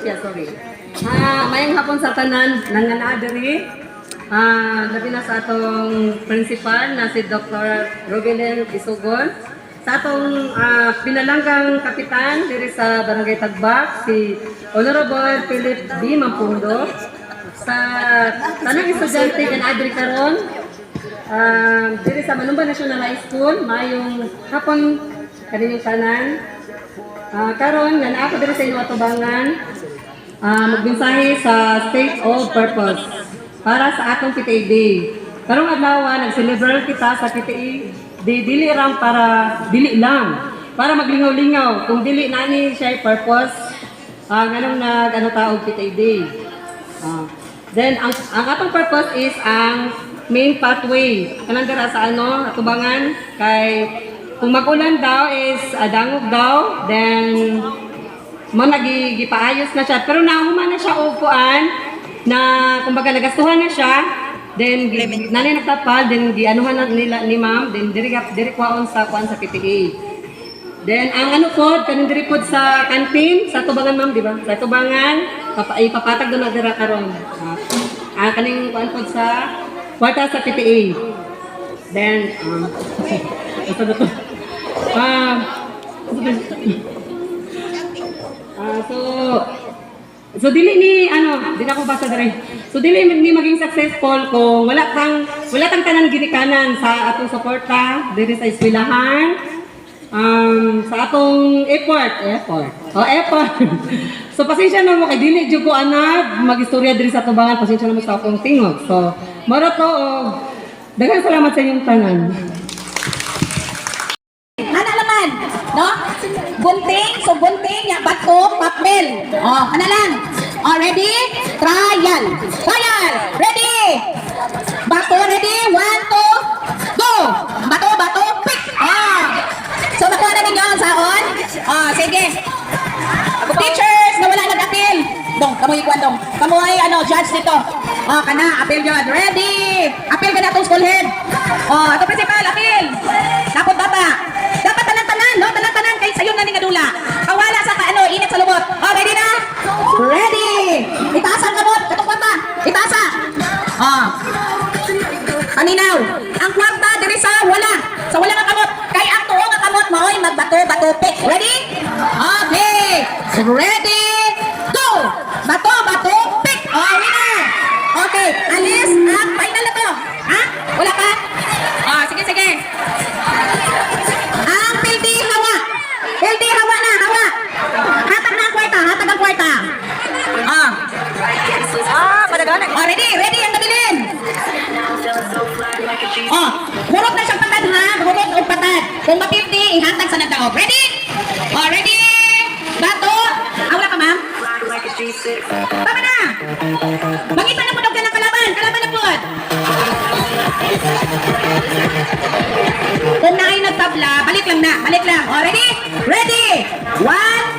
Yeah, sorry. Ah, mayang hapon sa tanan nanganadiri. Ah, labi na sa atong principal na si Dr. Robelen Isugon. Sa atong ah, pinalanggang kapitan diri sa Barangay Tagbak si Honorable Philip B. Mampundo. Sa tanang estudyante kan adiri karon ah, diri sa Manumba National High School mayong hapon kaninyong tanan. Ah, karon nga naa ko diri sa inyo atubangan ah magmensahe sa state of purpose para sa atong PTA Day. Karong adlaw nag-celebrate kita sa PTA Day dili lang para dili lang para maglingaw-lingaw kung dili nani siya purpose ah nganong nag ano taog PTA Day. Ah, then ang ang atong purpose is ang main pathway. Kanang dira sa ano atubangan kay kung magulan daw is uh, dangog daw then mo nagigipaayos na siya. Pero nahuman na siya og kuan na kumbaga nagastuhan na siya. Then nani nagtapal then gianuhan na nila ni ma'am. Then diri diri kwaon sa kuan sa PTA then ang ano pod kaning diri sa canteen sa tubangan ma'am di ba? Sa tubangan papa, ipapatag doon na dira karon. Ah ah, kaning kuan pod sa kwarta sa PTA then um ito na to. Ah, so So dili ni ano, di na ko basa dere. So dili ni maging successful kung wala kang wala kang tanan ginikanan sa atong suporta diri sa eskwelahan. Um, sa atong effort, effort. Oh, effort. so pasensya na mo kay dili jud ko ana magistorya diri sa tubangan, pasensya na mo sa akong tingog. So maro to og daghang salamat sa inyong tanan. Ano naman? No? Bunting, so bunting, ya, bato, papel. Oh, ano lang? Oh, ready? Trial. Trial. Ready? Bato, ready? One, two, go! Bato, bato, pick! Oh. So, nakuha na ninyo ang saon? Oh, sige. Teachers, na wala nag-appeal. Dong, kamoy ikuan dong. Kamoy, ano, judge dito. Oh, kana, appeal yun. Ready? Appeal ka na itong school head. Oh, ito balik lang. Oh, ready? Ready? One,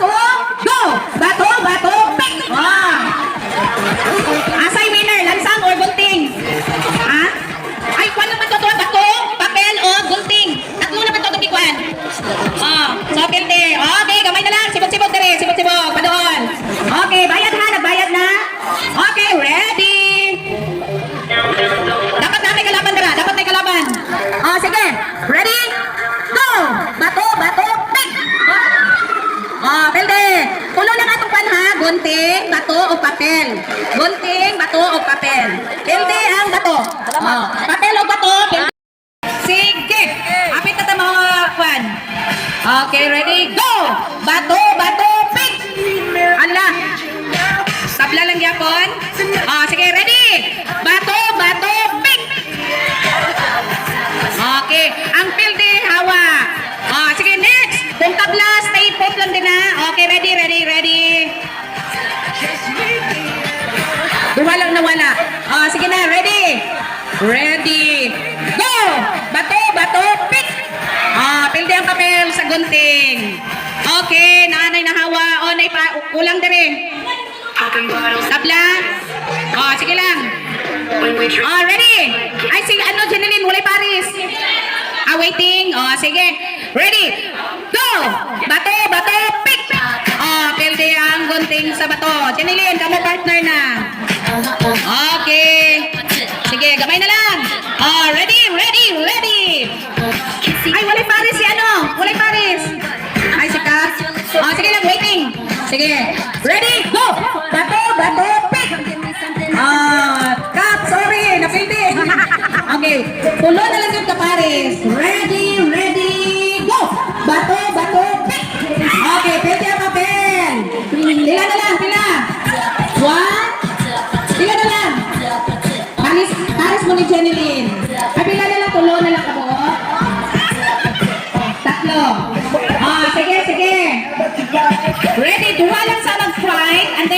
Okay, ready? Go! Bato, bato, Okay, naanay na hawa. O, nay pa, ulang dire. Tabla. Oh, sige lang. Oh, ready? Ay, si ano, Jeneline, walay Paris. Ah, waiting. Oh, sige. Ready? Go! Bato, bato, pick! Oh, pilde ang gunting sa bato. Chinilin, kamo partner na. Okay. Sige, gamay na lang. Oh, ready, ready, ready. Ay, walay pares si ano? Walay pares. Sige. Ready, go! Bato, bato, pick! Ah, Kat, sorry, napindi. okay, tulo na lang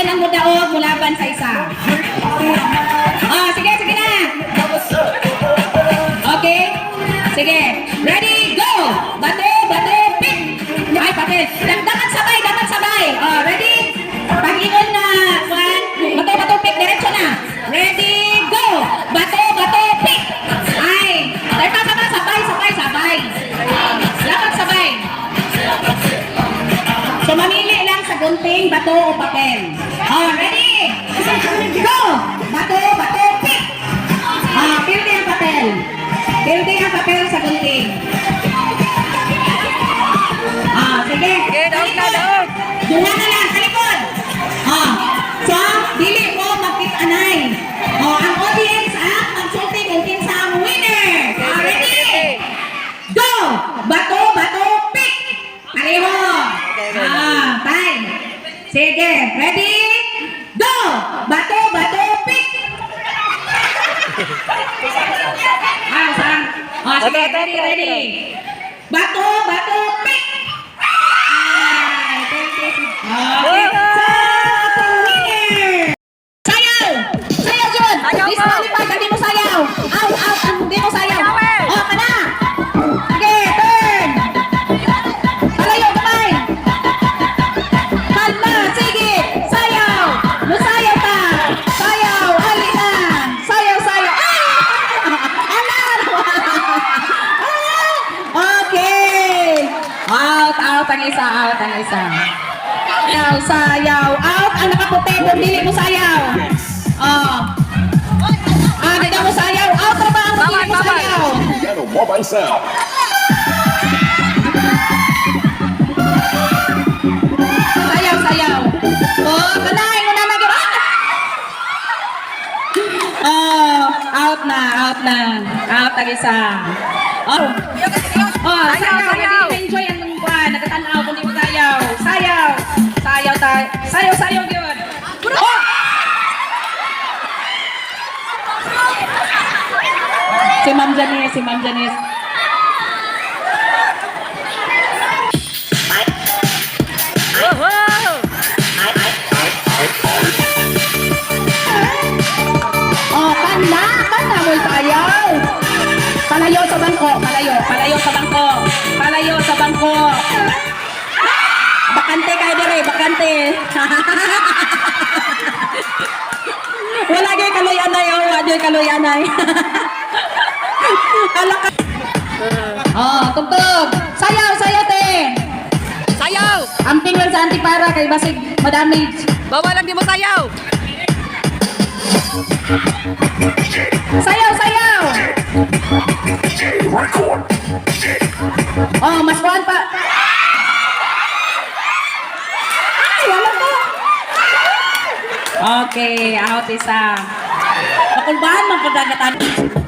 then ang mudaog mulaban sa isa. Ah, sige, sige na. Okay? Sige. Ready, go! Bate, bate, pick! Ay, papel. Dapat sabay, dapat sabay. Oh, ready? Pag-ingon na, one. Bato, bato, pick. Diretso na. Ready, go! Bato, bato, pick! Ay, dapat sabay, sabay, sabay, sabay. Dapat sabay. So, mamili lang sa gunting, bato o papel. Oh, ready? Go! Bato, bato, pick! Ah, pilde ang papel. Pilde ang papel sa gunting. Yeah. Sound. Sayaw, sayaw. Oh, kanay mo na mag Oh, out na, out na. Out ang isa. Oh. Oh, Sayaw, sayaw. enjoy ang mungkwa. Nagtatanaw kung di mo sayaw. Sayaw. Sayaw tayo. Sayaw, sayaw yun. Oh! Si Ma'am Janice, si Ma'am Janice. Woohoo! Oh, kanda! Kanda mo! Palayo sa bangko, palayo, palayo sa bangko, palayo sa bangko. Bakante kayo dire, bakante. Wala kay kaloy anay, oh, wala kay kaloy anay. Ala ka. Oh, tugtog. Sayaw, sayaw te. Sayaw! Amping lang sa antipara kay basig madamage. Bawal lang di mo sayaw! Sayaw, sayaw. Oh, mas kuhan pa. Ay, wala ko. Okay, out isa. Makulbahan man pagdagatan. Sayaw,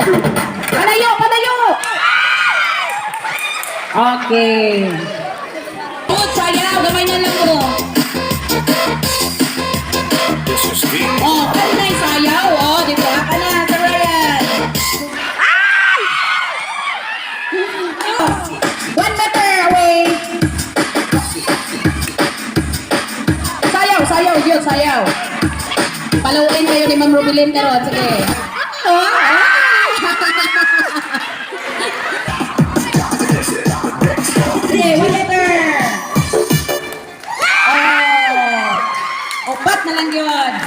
Palayo, palayo. Okay. Good, sayaw. Gamay na lang mo. This is Steve. Oh, kanay sayaw. Oh, di ba? Kana, sa Ryan. One meter away. Sayaw, sayaw, yun, sayaw. Palawin kayo ni Ma'am Rubilin Karot. Sige. Oh, ah. God.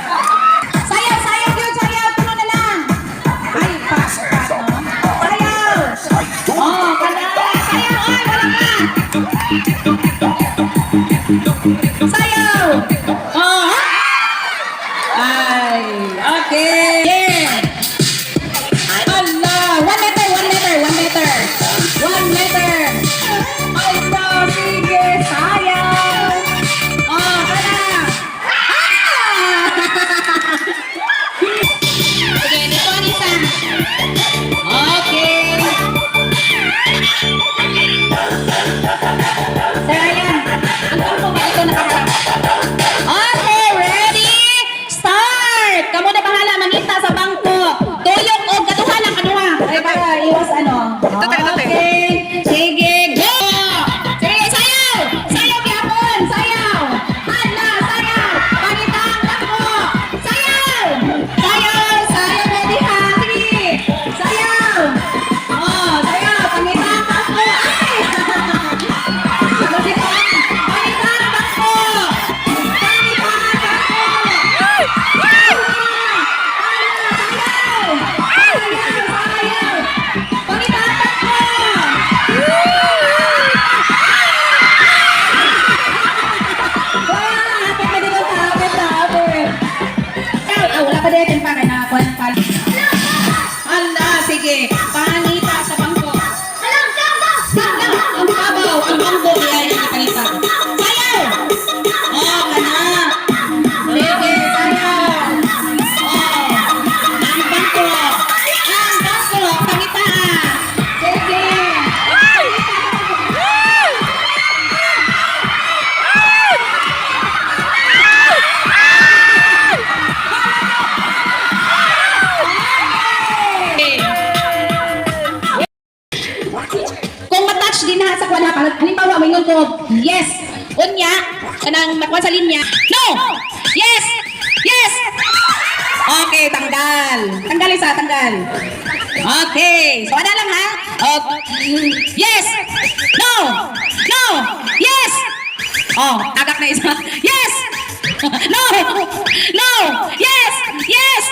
No, yes, yes,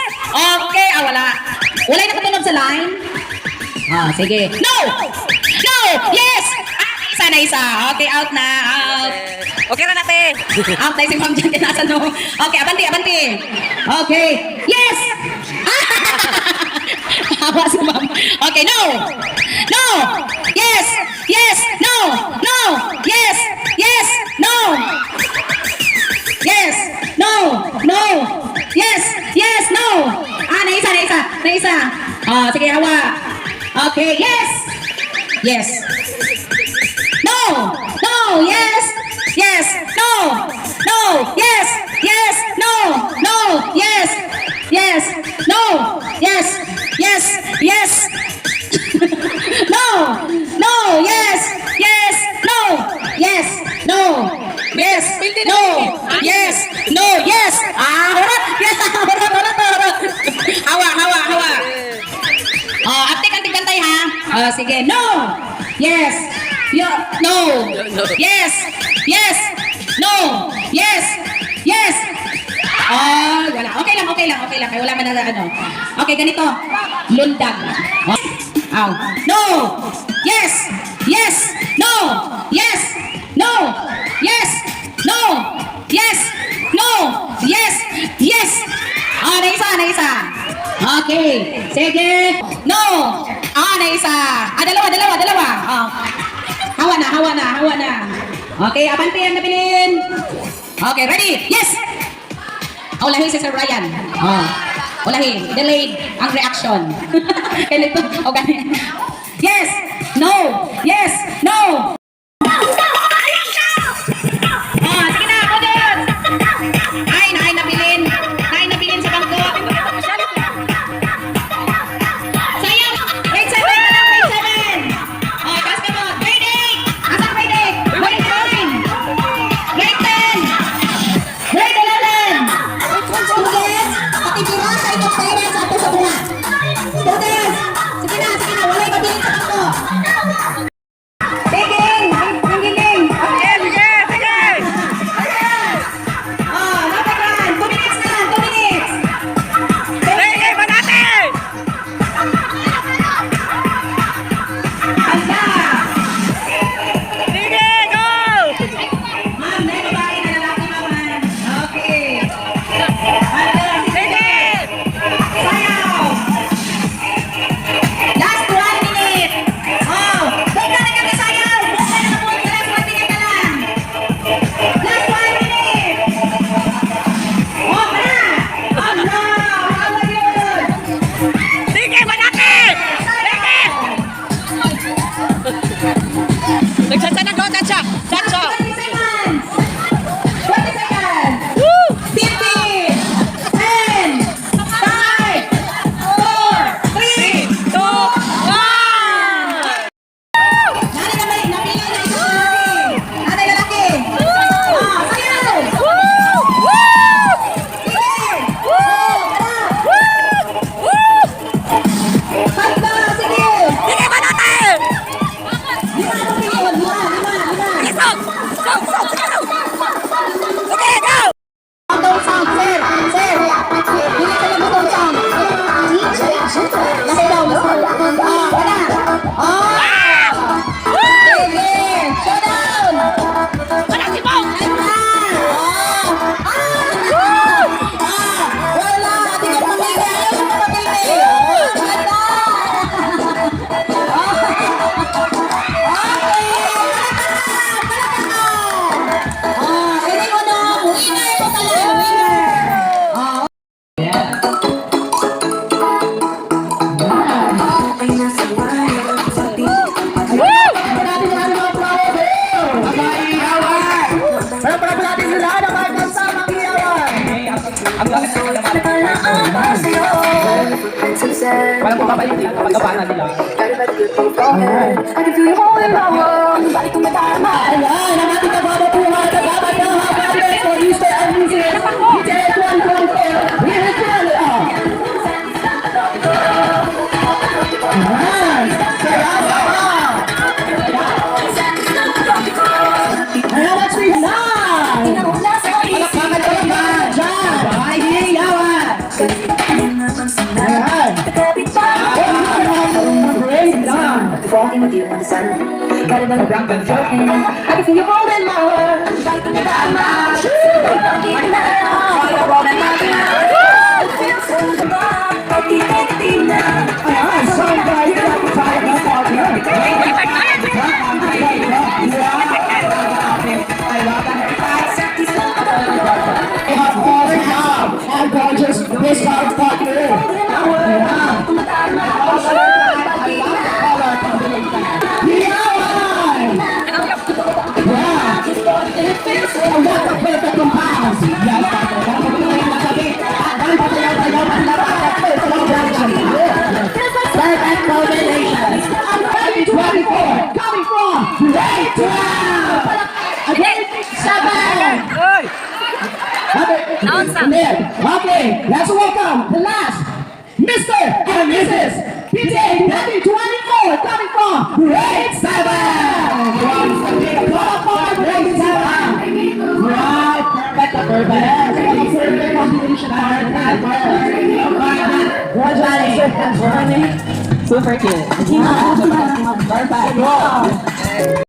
okay, ah, wala, wala na katunog sa line, Ah, sige. No! No! Yes! Ah, isa na isa. Okay, out na. Out. Okay na natin. Out na si Ma'am Jan. Nasa no. Okay, abanti, abanti. Okay. Yes! Hawa si Ma'am. Okay, no! No! Yes! Yes! No! No! Yes! Yes! No! No! Yes! Yes! No! Ah, naisa, naisa, naisa. Ah, sige, hawa. Okay, yes! Yes. No! No! Yes! Yes! No! No! Yes! Yes! No! No! Yes! Yes! No! Yes! Yes! Yes! Oh, sige. No. Yes. Yo, no. Yes. Yes. No. Yes. Yes. Oh, wala. Okay lang, okay lang, okay lang. Kaya wala man na ano. Okay, ganito. Lundag. Oh. No. Yes. Yes. No. Yes. No. Yes. No. Yes. No. Yes. Yes. Ah, na isa, na isa. Okay. Sige. No. Ah, na isa. Ah, dalawa, dalawa, dalawa. Ah. Hawa na, hawa na, hawa na. Okay, abante ang nabilin. Okay, ready? Yes! Oh, ulahi si Sir Ryan. Oh. Ulahi. Delayed ang reaction. Ganito. O, ganito. Yes! No! Yes! No! Gotta know that I'm joking. I can see you rolling my heart. Like the dynamite. Rolling my heart. Okay, let's welcome the last Mr. and Mrs. PJ 2024 coming from Grade 7. Right, perfect, perfect. Perfect combination. Congratulations, Super cute. Perfect.